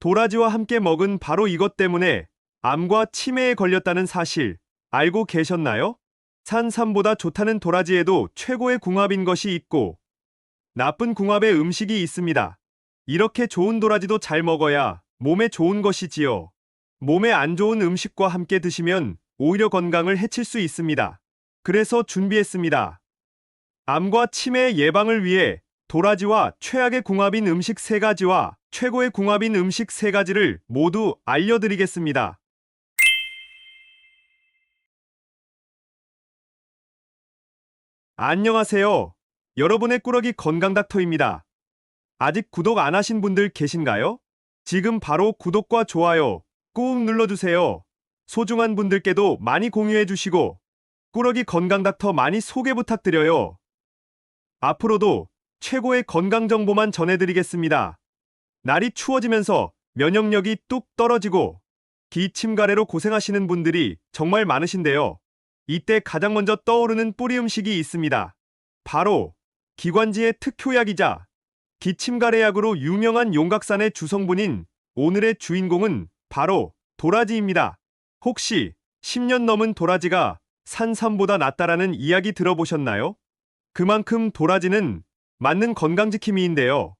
도라지와 함께 먹은 바로 이것 때문에 암과 치매에 걸렸다는 사실 알고 계셨나요? 산삼보다 좋다는 도라지에도 최고의 궁합인 것이 있고 나쁜 궁합의 음식이 있습니다. 이렇게 좋은 도라지도 잘 먹어야 몸에 좋은 것이지요. 몸에 안 좋은 음식과 함께 드시면 오히려 건강을 해칠 수 있습니다. 그래서 준비했습니다. 암과 치매 예방을 위해 도라지와 최악의 궁합인 음식 세가지와 최고의 궁합인 음식 세가지를 모두 알려드리겠습니다. 안녕하세요. 여러분의 꾸러기 건강닥터입니다. 아직 구독 안 하신 분들 계신가요? 지금 바로 구독과 좋아요 꾹 눌러주세요. 소중한 분들께도 많이 공유해 주시고 꾸러기 건강닥터 많이 소개 부탁드려요. 앞으로도 최고의 건강 정보만 전해드리겠습니다. 날이 추워지면서 면역력이 뚝 떨어지고 기침 가래로 고생하시는 분들이 정말 많으신데요. 이때 가장 먼저 떠오르는 뿌리 음식이 있습니다. 바로 기관지의 특효약이자 기침 가래약으로 유명한 용각산의 주성분인 오늘의 주인공은 바로 도라지입니다. 혹시 10년 넘은 도라지가 산삼보다 낫다라는 이야기 들어보셨나요? 그만큼 도라지는 맞는 건강지킴이인데요.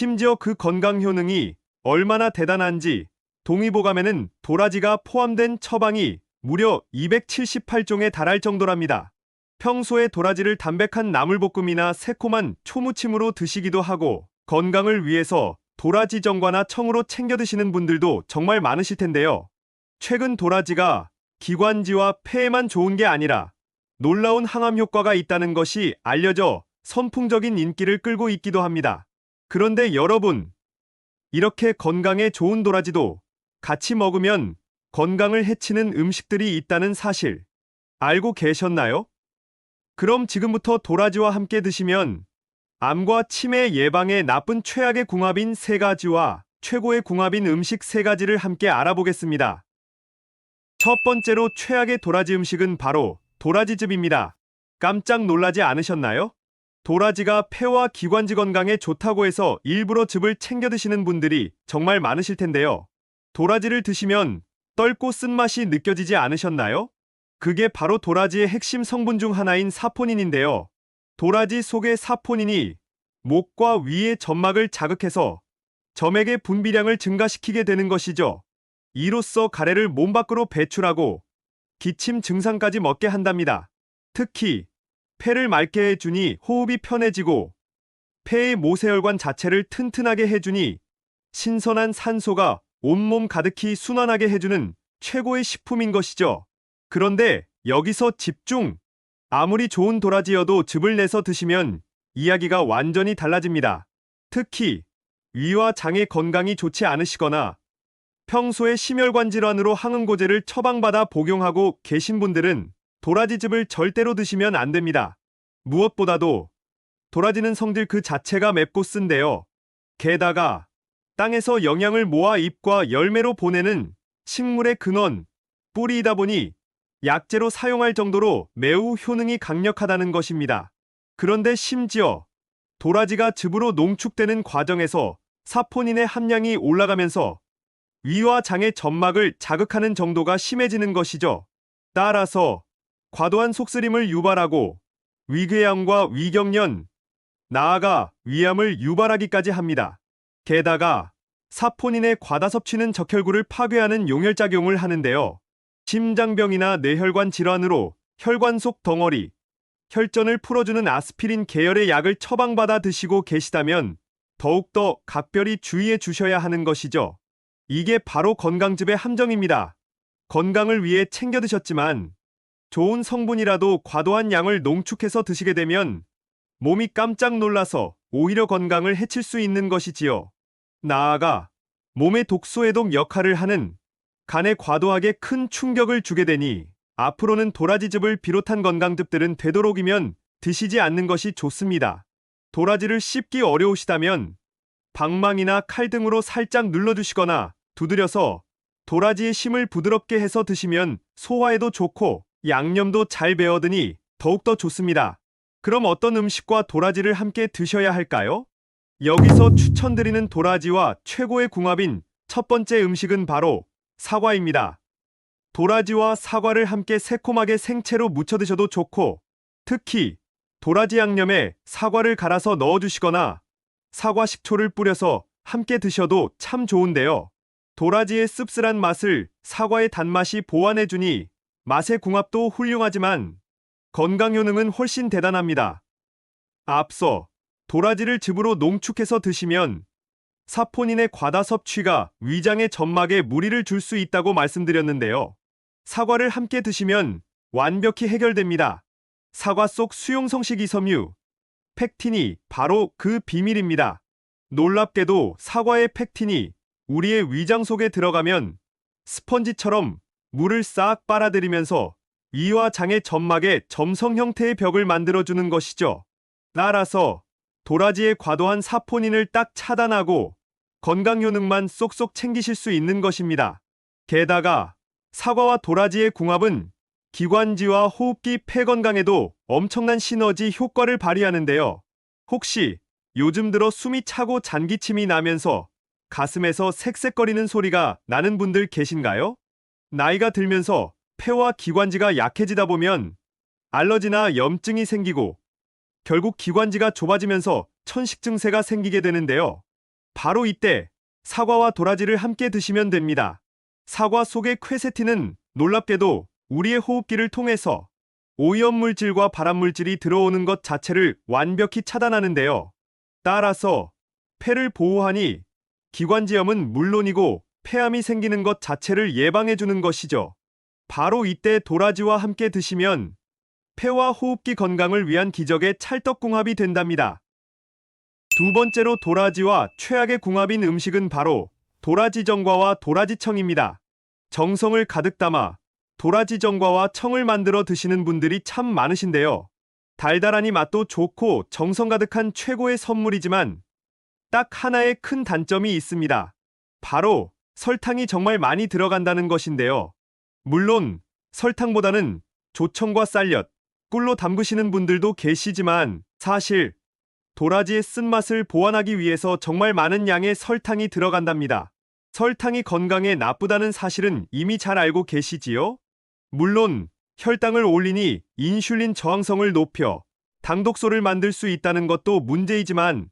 심지어 그 건강 효능이 얼마나 대단한지 동의보감에는 도라지가 포함된 처방이 무려 278종에 달할 정도랍니다. 평소에 도라지를 담백한 나물볶음이나 새콤한 초무침으로 드시기도 하고 건강을 위해서 도라지 정과나 청으로 챙겨 드시는 분들도 정말 많으실 텐데요. 최근 도라지가 기관지와 폐에만 좋은 게 아니라 놀라운 항암 효과가 있다는 것이 알려져 선풍적인 인기를 끌고 있기도 합니다. 그런데 여러분, 이렇게 건강에 좋은 도라지도 같이 먹으면 건강을 해치는 음식들이 있다는 사실 알고 계셨나요? 그럼 지금부터 도라지와 함께 드시면 암과 치매 예방에 나쁜 최악의 궁합인 세 가지와 최고의 궁합인 음식 세 가지를 함께 알아보겠습니다. 첫 번째로 최악의 도라지 음식은 바로 도라지즙입니다. 깜짝 놀라지 않으셨나요? 도라지가 폐와 기관지 건강에 좋다고 해서 일부러 즙을 챙겨 드시는 분들이 정말 많으실 텐데요. 도라지를 드시면 떫고 쓴맛이 느껴지지 않으셨나요? 그게 바로 도라지의 핵심 성분 중 하나인 사포닌인데요. 도라지 속의 사포닌이 목과 위의 점막을 자극해서 점액의 분비량을 증가시키게 되는 것이죠. 이로써 가래를 몸 밖으로 배출하고 기침 증상까지 먹게 한답니다. 특히 폐를 맑게 해주니 호흡이 편해지고 폐의 모세혈관 자체를 튼튼하게 해주니 신선한 산소가 온몸 가득히 순환하게 해주는 최고의 식품인 것이죠. 그런데 여기서 집중! 아무리 좋은 도라지여도 즙을 내서 드시면 이야기가 완전히 달라집니다. 특히 위와 장의 건강이 좋지 않으시거나 평소에 심혈관 질환으로 항응고제를 처방받아 복용하고 계신 분들은 도라지즙을 절대로 드시면 안 됩니다. 무엇보다도 도라지는 성질 그 자체가 맵고 쓴데요. 게다가 땅에서 영양을 모아 잎과 열매로 보내는 식물의 근원, 뿌리이다 보니 약재로 사용할 정도로 매우 효능이 강력하다는 것입니다. 그런데 심지어 도라지가 즙으로 농축되는 과정에서 사포닌의 함량이 올라가면서 위와 장의 점막을 자극하는 정도가 심해지는 것이죠. 따라서 과도한 속쓰림을 유발하고 위궤양과 위경련, 나아가 위암을 유발하기까지 합니다. 게다가 사포닌의 과다 섭취는 적혈구를 파괴하는 용혈작용을 하는데요. 심장병이나 뇌혈관 질환으로 혈관 속 덩어리, 혈전을 풀어주는 아스피린 계열의 약을 처방받아 드시고 계시다면 더욱더 각별히 주의해 주셔야 하는 것이죠. 이게 바로 건강즙의 함정입니다. 건강을 위해 챙겨 드셨지만 좋은 성분이라도 과도한 양을 농축해서 드시게 되면 몸이 깜짝 놀라서 오히려 건강을 해칠 수 있는 것이지요. 나아가 몸의 독소해독 역할을 하는 간에 과도하게 큰 충격을 주게 되니 앞으로는 도라지즙을 비롯한 건강즙들은 되도록이면 드시지 않는 것이 좋습니다. 도라지를 씹기 어려우시다면 방망이나 칼 등으로 살짝 눌러주시거나 두드려서 도라지의 심을 부드럽게 해서 드시면 소화에도 좋고 양념도 잘 배어드니 더욱더 좋습니다. 그럼 어떤 음식과 도라지를 함께 드셔야 할까요? 여기서 추천드리는 도라지와 최고의 궁합인 첫 번째 음식은 바로 사과입니다. 도라지와 사과를 함께 새콤하게 생채로 무쳐 드셔도 좋고, 특히 도라지 양념에 사과를 갈아서 넣어주시거나 사과 식초를 뿌려서 함께 드셔도 참 좋은데요. 도라지의 씁쓸한 맛을 사과의 단맛이 보완해주니 맛의 궁합도 훌륭하지만 건강 효능은 훨씬 대단합니다. 앞서 도라지를 즙으로 농축해서 드시면 사포닌의 과다 섭취가 위장의 점막에 무리를 줄 수 있다고 말씀드렸는데요. 사과를 함께 드시면 완벽히 해결됩니다. 사과 속 수용성식 이섬유, 팩틴이 바로 그 비밀입니다. 놀랍게도 사과의 팩틴이 우리의 위장 속에 들어가면 스펀지처럼 물을 싹 빨아들이면서 위와 장의 점막에 점성 형태의 벽을 만들어주는 것이죠. 따라서 도라지의 과도한 사포닌을 딱 차단하고 건강 효능만 쏙쏙 챙기실 수 있는 것입니다. 게다가 사과와 도라지의 궁합은 기관지와 호흡기 폐 건강에도 엄청난 시너지 효과를 발휘하는데요. 혹시 요즘 들어 숨이 차고 잔기침이 나면서 가슴에서 색색거리는 소리가 나는 분들 계신가요? 나이가 들면서 폐와 기관지가 약해지다 보면 알러지나 염증이 생기고 결국 기관지가 좁아지면서 천식 증세가 생기게 되는데요. 바로 이때 사과와 도라지를 함께 드시면 됩니다. 사과 속의 퀘세틴은 놀랍게도 우리의 호흡기를 통해서 오염물질과 발암물질이 들어오는 것 자체를 완벽히 차단하는데요. 따라서 폐를 보호하니 기관지염은 물론이고 폐암이 생기는 것 자체를 예방해 주는 것이죠. 바로 이때 도라지와 함께 드시면 폐와 호흡기 건강을 위한 기적의 찰떡궁합이 된답니다. 두 번째로 도라지와 최악의 궁합인 음식은 바로 도라지정과와 도라지청입니다. 정성을 가득 담아 도라지정과와 청을 만들어 드시는 분들이 참 많으신데요. 달달하니 맛도 좋고 정성 가득한 최고의 선물이지만 딱 하나의 큰 단점이 있습니다. 바로 설탕이 정말 많이 들어간다는 것인데요. 물론 설탕보다는 조청과 쌀엿, 꿀로 담그시는 분들도 계시지만 사실 도라지의 쓴맛을 보완하기 위해서 정말 많은 양의 설탕이 들어간답니다. 설탕이 건강에 나쁘다는 사실은 이미 잘 알고 계시지요? 물론 혈당을 올리니 인슐린 저항성을 높여 당독소를 만들 수 있다는 것도 문제이지만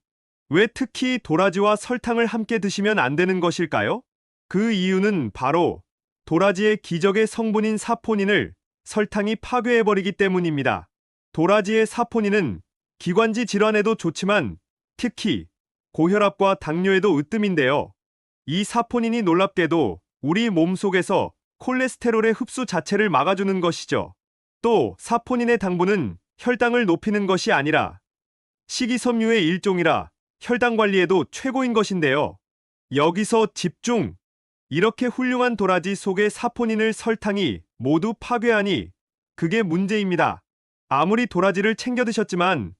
왜 특히 도라지와 설탕을 함께 드시면 안 되는 것일까요? 그 이유는 바로 도라지의 기적의 성분인 사포닌을 설탕이 파괴해버리기 때문입니다. 도라지의 사포닌은 기관지 질환에도 좋지만 특히 고혈압과 당뇨에도 으뜸인데요. 이 사포닌이 놀랍게도 우리 몸 속에서 콜레스테롤의 흡수 자체를 막아주는 것이죠. 또 사포닌의 당분은 혈당을 높이는 것이 아니라 식이섬유의 일종이라 혈당 관리에도 최고인 것인데요. 여기서 집중! 이렇게 훌륭한 도라지 속의 사포닌을 설탕이 모두 파괴하니 그게 문제입니다. 아무리 도라지를 챙겨 드셨지만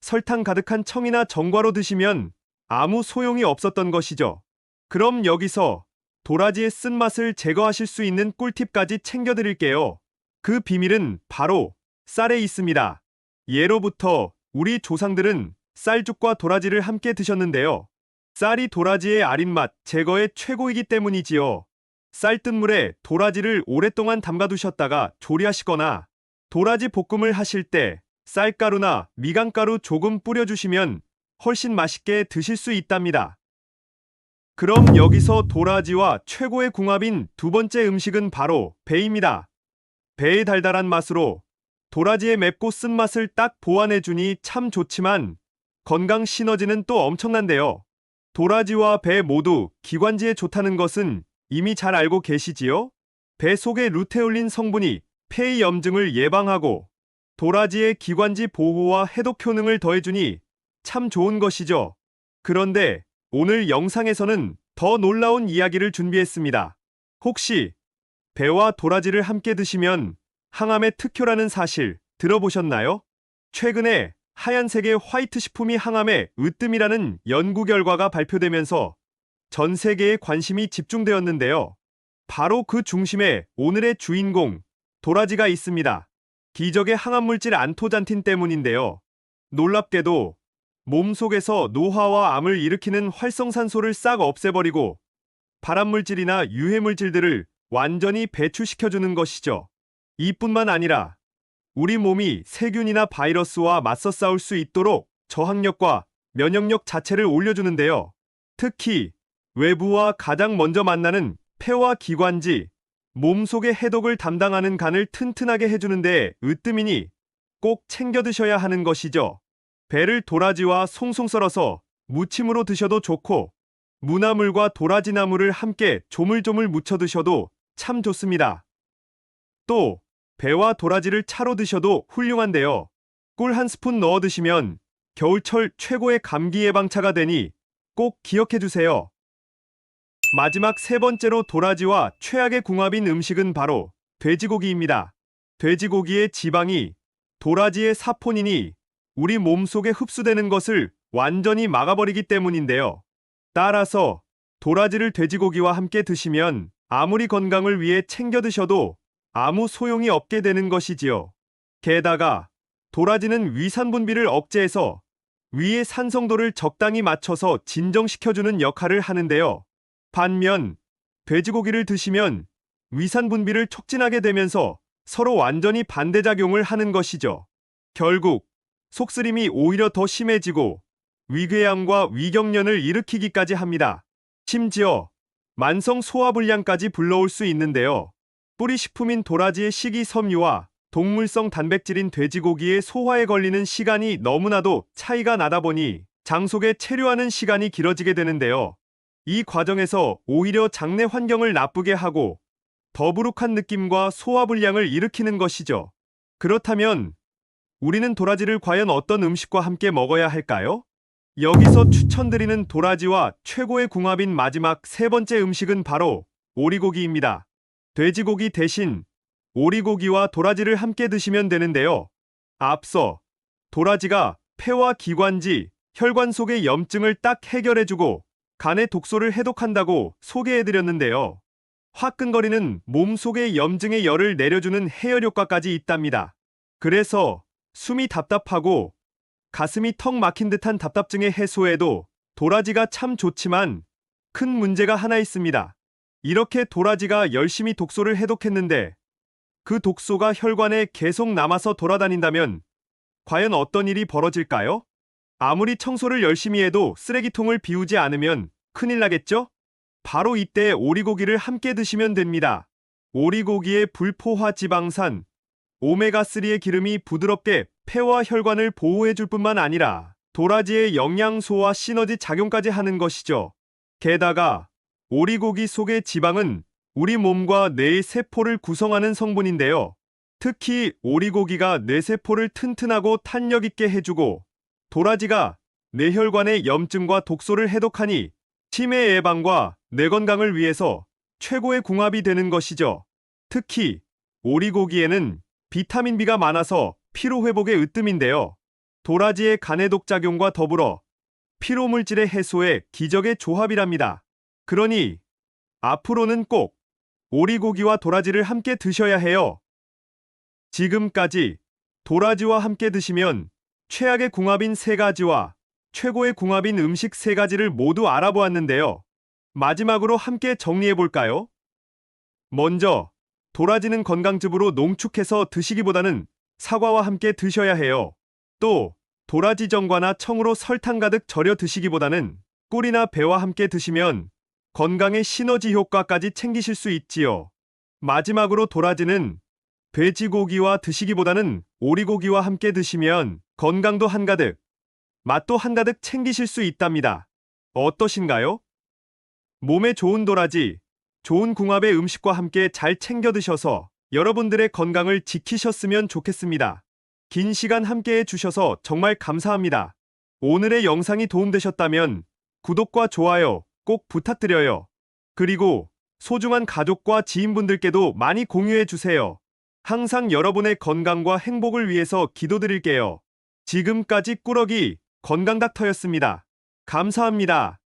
설탕 가득한 청이나 정과로 드시면 아무 소용이 없었던 것이죠. 그럼 여기서 도라지의 쓴맛을 제거하실 수 있는 꿀팁까지 챙겨드릴게요. 그 비밀은 바로 쌀에 있습니다. 예로부터 우리 조상들은 쌀죽과 도라지를 함께 드셨는데요. 쌀이 도라지의 아린 맛 제거에 최고이기 때문이지요. 쌀뜨물에 도라지를 오랫동안 담가두셨다가 조리하시거나 도라지 볶음을 하실 때 쌀가루나 미간가루 조금 뿌려주시면 훨씬 맛있게 드실 수 있답니다. 그럼 여기서 도라지와 최고의 궁합인 두 번째 음식은 바로 배입니다. 배의 달달한 맛으로 도라지의 맵고 쓴맛을 딱 보완해주니 참 좋지만 건강 시너지는 또 엄청난데요. 도라지와 배 모두 기관지에 좋다는 것은 이미 잘 알고 계시지요? 배 속의 루테올린 성분이 폐의 염증을 예방하고 도라지의 기관지 보호와 해독 효능을 더해주니 참 좋은 것이죠. 그런데 오늘 영상에서는 더 놀라운 이야기를 준비했습니다. 혹시 배와 도라지를 함께 드시면 항암의 특효라는 사실 들어보셨나요? 최근에 하얀색의 화이트 식품이 항암에 으뜸이라는 연구 결과가 발표되면서 전 세계에 관심이 집중되었는데요. 바로 그 중심에 오늘의 주인공 도라지가 있습니다. 기적의 항암물질 안토잔틴 때문인데요. 놀랍게도 몸 속에서 노화와 암을 일으키는 활성산소를 싹 없애버리고 발암물질이나 유해물질들을 완전히 배출시켜주는 것이죠. 이뿐만 아니라 우리 몸이 세균이나 바이러스와 맞서 싸울 수 있도록 저항력과 면역력 자체를 올려주는데요. 특히 외부와 가장 먼저 만나는 폐와 기관지, 몸 속의 해독을 담당하는 간을 튼튼하게 해주는 데 으뜸이니 꼭 챙겨 드셔야 하는 것이죠. 배를 도라지와 송송 썰어서 무침으로 드셔도 좋고 무나물과 도라지나물을 함께 조물조물 무쳐 드셔도 참 좋습니다. 또 배와 도라지를 차로 드셔도 훌륭한데요. 꿀 한 스푼 넣어 드시면 겨울철 최고의 감기 예방차가 되니 꼭 기억해 두세요. 마지막 세 번째로 도라지와 최악의 궁합인 음식은 바로 돼지고기입니다. 돼지고기의 지방이 도라지의 사포닌이 우리 몸속에 흡수되는 것을 완전히 막아버리기 때문인데요. 따라서 도라지를 돼지고기와 함께 드시면 아무리 건강을 위해 챙겨 드셔도 아무 소용이 없게 되는 것이지요. 게다가 도라지는 위산 분비를 억제해서 위의 산성도를 적당히 맞춰서 진정시켜주는 역할을 하는데요. 반면 돼지고기를 드시면 위산 분비를 촉진하게 되면서 서로 완전히 반대작용을 하는 것이죠. 결국 속쓰림이 오히려 더 심해지고 위궤양과 위경련을 일으키기까지 합니다. 심지어 만성 소화불량까지 불러올 수 있는데요. 뿌리 식품인 도라지의 식이섬유와 동물성 단백질인 돼지고기의 소화에 걸리는 시간이 너무나도 차이가 나다 보니 장 속에 체류하는 시간이 길어지게 되는데요. 이 과정에서 오히려 장내 환경을 나쁘게 하고 더부룩한 느낌과 소화불량을 일으키는 것이죠. 그렇다면 우리는 도라지를 과연 어떤 음식과 함께 먹어야 할까요? 여기서 추천드리는 도라지와 최고의 궁합인 마지막 세 번째 음식은 바로 오리고기입니다. 돼지고기 대신 오리고기와 도라지를 함께 드시면 되는데요. 앞서 도라지가 폐와 기관지, 혈관 속의 염증을 딱 해결해주고 간의 독소를 해독한다고 소개해드렸는데요. 화끈거리는 몸 속의 염증의 열을 내려주는 해열 효과까지 있답니다. 그래서 숨이 답답하고 가슴이 턱 막힌 듯한 답답증의 해소에도 도라지가 참 좋지만 큰 문제가 하나 있습니다. 이렇게 도라지가 열심히 독소를 해독했는데 그 독소가 혈관에 계속 남아서 돌아다닌다면 과연 어떤 일이 벌어질까요? 아무리 청소를 열심히 해도 쓰레기통을 비우지 않으면 큰일 나겠죠? 바로 이때 오리고기를 함께 드시면 됩니다. 오리고기의 불포화 지방산, 오메가3의 기름이 부드럽게 폐와 혈관을 보호해줄 뿐만 아니라 도라지의 영양소와 시너지 작용까지 하는 것이죠. 게다가 오리고기 속의 지방은 우리 몸과 뇌의 세포를 구성하는 성분인데요. 특히 오리고기가 뇌세포를 튼튼하고 탄력 있게 해주고 도라지가 뇌혈관의 염증과 독소를 해독하니 치매 예방과 뇌 건강을 위해서 최고의 궁합이 되는 것이죠. 특히 오리고기에는 비타민 B가 많아서 피로 회복에 으뜸인데요. 도라지의 간해독 작용과 더불어 피로 물질의 해소에 기적의 조합이랍니다. 그러니 앞으로는 꼭 오리고기와 도라지를 함께 드셔야 해요. 지금까지 도라지와 함께 드시면 최악의 궁합인 세 가지와 최고의 궁합인 음식 세 가지를 모두 알아보았는데요. 마지막으로 함께 정리해 볼까요? 먼저 도라지는 건강즙으로 농축해서 드시기보다는 사과와 함께 드셔야 해요. 또 도라지 정과나 청으로 설탕 가득 절여 드시기보다는 꿀이나 배와 함께 드시면 건강의 시너지 효과까지 챙기실 수 있지요. 마지막으로 도라지는 돼지고기와 드시기보다는 오리고기와 함께 드시면 건강도 한가득, 맛도 한가득 챙기실 수 있답니다. 어떠신가요? 몸에 좋은 도라지, 좋은 궁합의 음식과 함께 잘 챙겨 드셔서 여러분들의 건강을 지키셨으면 좋겠습니다. 긴 시간 함께 해주셔서 정말 감사합니다. 오늘의 영상이 도움되셨다면 구독과 좋아요 꼭 부탁드려요. 그리고 소중한 가족과 지인분들께도 많이 공유해 주세요. 항상 여러분의 건강과 행복을 위해서 기도드릴게요. 지금까지 꾸러기 건강닥터였습니다. 감사합니다.